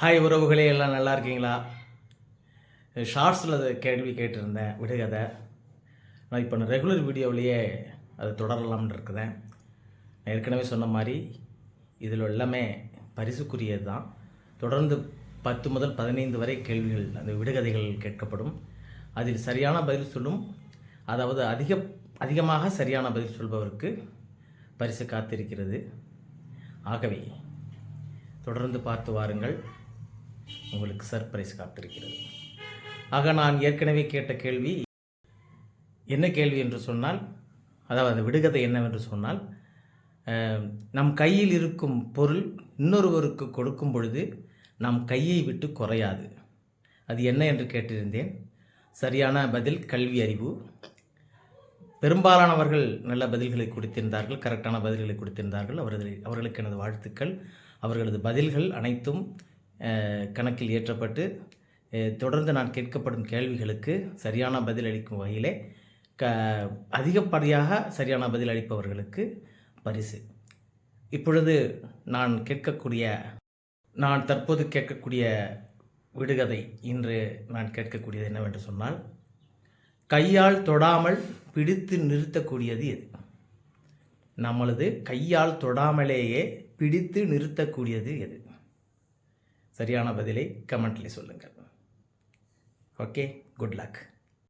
Hi உறவுகளே எல்லாம் நல்லா இருக்கீங்களா? ஷார்ட்ஸில் கேள்வி கேட்டிருந்தேன் விடுகதை நான் இப்போ நான் ரெகுலர் வீடியோவிலேயே அது தொடரலாம்னு இருக்குதேன் நான் ஏற்கனவே சொன்ன மாதிரி இதில் எல்லாமே பரிசுக்குரியது தான். தொடர்ந்து பத்து முதல் பதினைந்து வரை கேள்விகள் அந்த விடுகதைகள் கேட்கப்படும். அதில் சரியான பதில் சொல்லும். அதாவது அதிக அதிகமாக சரியான பதில் சொல்பவருக்கு பரிசு காத்திருக்கிறது. ஆகவே தொடர்ந்து பார்த்து வாருங்கள். உங்களுக்கு சர்ப்ரைஸ் காத்திருக்கிறது. ஆக நான் ஏற்கனவே கேட்ட கேள்வி என்ன கேள்வி என்று சொன்னால் அதாவது விடுகதை என்னவென்று சொன்னால் நம் கையில் இருக்கும் பொருள் இன்னொருவருக்கு கொடுக்கும் பொழுது நம் கையை விட்டு குறையாது. அது என்ன என்று கேட்டிருந்தேன். சரியான பதில் கல்வி அறிவு. பெரும்பாலானவர்கள் நல்ல பதில்களை கொடுத்திருந்தார்கள் கரெக்டான பதில்களை கொடுத்திருந்தார்கள். அவர்கள் அவர்களுக்கு எனது வாழ்த்துக்கள். அவர்களது பதில்கள் அனைத்தும் கணக்கில் ஏற்றப்பட்டு தொடர்ந்து நான் கேட்கப்படும் கேள்விகளுக்கு சரியான பதில் அளிக்கும் வகையிலே க அதிகப்படியாக சரியான பதில் அளிப்பவர்களுக்கு பரிசு. இப்பொழுது நான் கேட்கக்கூடிய நான் தற்போது கேட்கக்கூடிய விடுகதை இன்று நான் கேட்கக்கூடியது என்னவென்று சொன்னால் கையால் தொடாமல் பிடித்து நிறுத்தக்கூடியது எது? நம்மளது கையால் தொடாமலேயே பிடித்து நிறுத்தக்கூடியது எது? சரியான பதிலை கமெண்ட்லேயே சொல்லுங்கள். Okay good luck